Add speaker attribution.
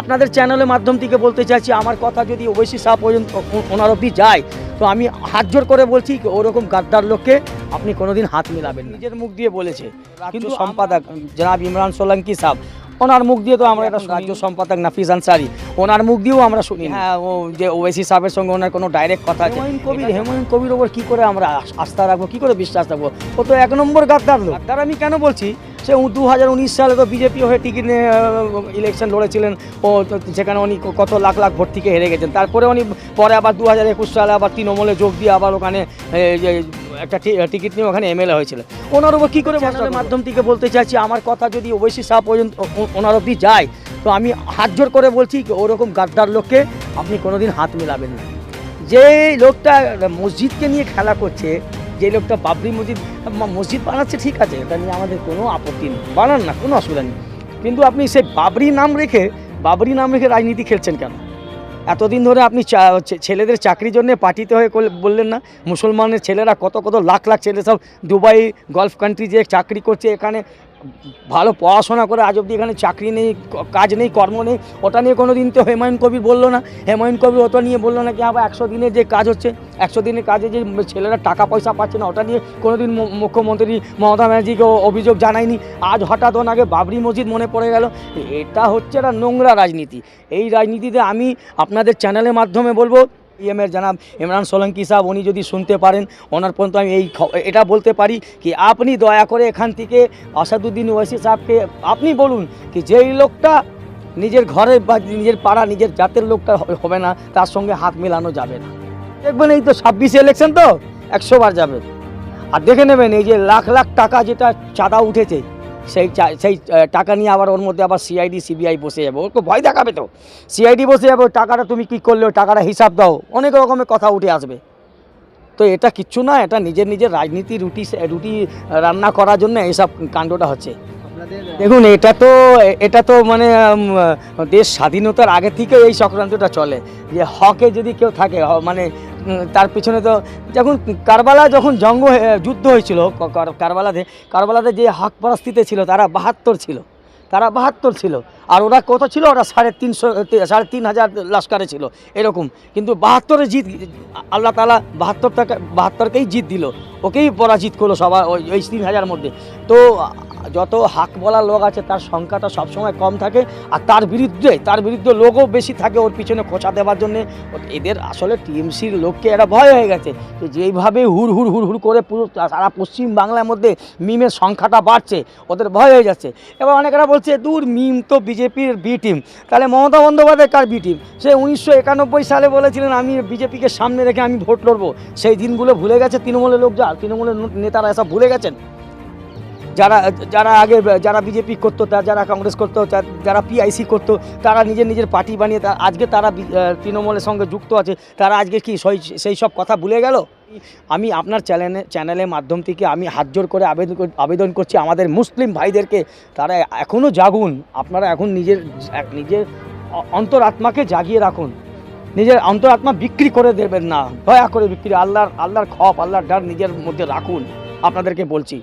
Speaker 1: আপনাদের চ্যানেলের মাধ্যম থেকে বলতে চাইছি আমার কথা যদি ওবেসি সাহ পর্যন্ত ওনার অবধি যায় তো আমি হাত জোর করে বলছি ওরকম গাদ্দার লোককে আপনি কোনোদিন হাত মিলাবেন নিজের মুখ দিয়ে বলেছে। কিন্তু সম্পাদক জনাব ইমরান সোলাঙ্কি সাহেব ওনার মুখ দিয়ে তো আমরা এটা রাজ্য সম্পাদক নাফিজ আনসারি ওনার মুখ দিয়েও আমরা শুনি হ্যাঁ ও যে ওয়েসি সাহেবের সঙ্গে ওনার কোনো ডাইরেক্ট কথা আছে। হেমন্ত কবির হেমন্ত কবির ওপর কী করে আমরা আস্থা রাখব কী করে বিশ্বাস রাখব? ও তো এক নম্বর গাদ্দার লোক। গাদ্দার আমি কেন বলছি? সে দু হাজার উনিশ সালে তো বিজেপি হয়ে টিকিট নিয়ে ইলেকশন লড়েছিলেন। ও সেখানে উনি কত লাখ লাখ ভোট থেকে হেরে গেছেন। তারপরে উনি পরে আবার দু হাজার একুশ সালে আবার তৃণমূলে যোগ দিয়ে আবার ওখানে একটা টিকিট নিয়ে ওখানে এমএলএ হয়েছিল। ওনার উপর কী করে চ্যানেলের মাধ্যম থেকে বলতে চাইছি আমার কথা যদি ওবেসি সাহ পর্যন্ত ওনার অবধি যায় তো আমি হাত জোর করে বলছি ওরকম গাদ্দার লোককে আপনি কোনোদিন হাত মিলাবেন না। যে লোকটা মসজিদকে নিয়ে খেলা করছে যে লোকটা বাবরি মসজিদ মসজিদ বানাচ্ছে, ঠিক আছে, এটা নিয়ে আমাদের কোনো আপত্তি নেই। বানান না, কোনো অসুবিধা নেই। কিন্তু আপনি সেই বাবরি নাম রেখে, বাবরি নাম রেখে রাজনীতি খেলছেন কেন? এতদিন ধরে আপনি ছেলেদের চাকরির জন্য পার্টিতে হয়ে বললেন না? মুসলমানের ছেলেরা কত কত লাখ লাখ ছেলে সব দুবাই গলফ কান্ট্রি যে চাকরি করছে, এখানে ভালো পড়াশোনা করে আজ অবধি এখানে চাকরি নেই কাজ নেই, কর্ম নেই, ওটা নিয়ে কোনো দিন তো হেমায়ুন কবির বলল না। হেমায়ুন কবির ওটা নিয়ে বলল না কি আবার একশো দিনের যে কাজ হচ্ছে, একশো দিনের কাজে যে ছেলেরা টাকা পয়সা পাচ্ছে না, ওটা নিয়ে কোনো দিন মুখ্যমন্ত্রী মমতা ব্যানার্জিকে অভিযোগ জানায়নি। আজ হঠাৎ ওনাকে বাবরি মসজিদ মনে পড়ে গেল। এটা হচ্ছে একটা নোংরা রাজনীতি। এই রাজনীতিতে আমি আপনাদের চ্যানেলের মাধ্যমে বলব ইএমের জানাব ইমরান সোলঙ্কি সাহেব, উনি যদি শুনতে পারেন, ওনার পর্যন্ত আমি এই এটা বলতে পারি কি, আপনি দয়া করে এখান থেকে আসাদুদ্দিন ওয়াইসি সাহেবকে, আপনি বলুন কি, যেই লোকটা নিজের ঘরে বা নিজের পাড়া, নিজের জাতের লোকটা হবে না, তার সঙ্গে হাত মেলানো যাবে না। দেখবেন এই তো ছাব্বিশে ইলেকশন তো, একশো বার যাবে। আর দেখে নেবেন, এই যে লাখ লাখ টাকা যেটা চাঁদা উঠেছে সেই সেই টাকা নিয়ে আবার ওর মধ্যে আবার সিআইডি সিবিআই বসে যাবে। ওকে ভয় দেখাবে তো। সিআইডি বসে যাবে টাকাটা তুমি কী করলে টাকাটা হিসাব দাও। অনেক রকমের কথা উঠে আসবে। তো এটা কিচ্ছু না, এটা নিজের নিজের রাজনীতি রুটি রুটি রান্না করার জন্য এইসব কাণ্ডটা হচ্ছে। দেখুন, এটা তো এটা তো মানে দেশ স্বাধীনতার আগে থেকে এই চক্রান্তটা চলে। যে হকে যদি কেউ থাকে মানে তার পিছনে তো যখন কারবালা যখন জঙ্গ যুদ্ধ হয়েছিল কার- কারবালাতে কারবালাতে যে হাক পরিস্থিতি ছিল, তারা বাহাত্তর ছিল। তারা বাহাত্তর ছিল। আর ওরা কত ছিল? ওরা সাড়ে তিনশো সাড়ে তিন হাজার লস্কারে ছিল, এরকম। কিন্তু বাহাত্তরে জিত, আল্লাহ তালা বাহাত্তরটাকে, বাহাত্তরকেই জিত দিল। ওকেই পরাজিত করল সবার ওই ওই তিন হাজার মধ্যে। তো যত হাক বলা লোক আছে, তার সংখ্যাটা সবসময় কম থাকে। আর তার বিরুদ্ধে তার বিরুদ্ধে লোকও বেশি থাকে ওর পিছনে খোঁচা দেওয়ার জন্যে। এদের আসলে টিএমসির লোককে এরা ভয় হয়ে গেছে। যে যেইভাবে হুড় হুড় হুড় হুড় করে পুরো সারা পশ্চিম বাংলার মধ্যে মিমের সংখ্যাটা বাড়ছে, ওদের ভয় হয়ে যাচ্ছে। এবার অনেকেরা বলছে, দূর, মিম তো বিজেপির বি টিম তাহলে মমতা বন্দ্যোপাধ্যায় কার বি টিম সে উনিশশো একানব্বই সালে বলেছিলেন, আমি বিজেপিকে সামনে রেখে আমি ভোট লড়বো। সেই দিনগুলো ভুলে গেছে তৃণমূলের লোক যা তৃণমূলের নেতারা এসব ভুলে গেছেন? যারা যারা আগে, যারা বিজেপি করতো, তা- যারা কংগ্রেস করতো যারা পিআইসি করতো, তারা নিজের নিজের পার্টি বানিয়ে আজকে তারা তৃণমূলের সঙ্গে যুক্ত আছে, তারা আজকে কি সেই- সব কথা ভুলে গেল? আমি আপনার চ্যানেলে, চ্যানেলের মাধ্যম থেকে আমি হাত জোর করে আবেদন আবেদন করছি, আমাদের মুসলিম ভাইদেরকে, তারা এখনও জাগুন, আপনারা এখন নিজের নিজের অন্তরাত্মাকে জাগিয়ে রাখুন। নিজের অন্তরাত্মা বিক্রি করে দেবেন না, দয়া করে বিক্রি, আল্লাহর আল্লাহর খপ, আল্লাহর ডার নিজের মধ্যে রাখুন, আপনাদেরকে বলছি।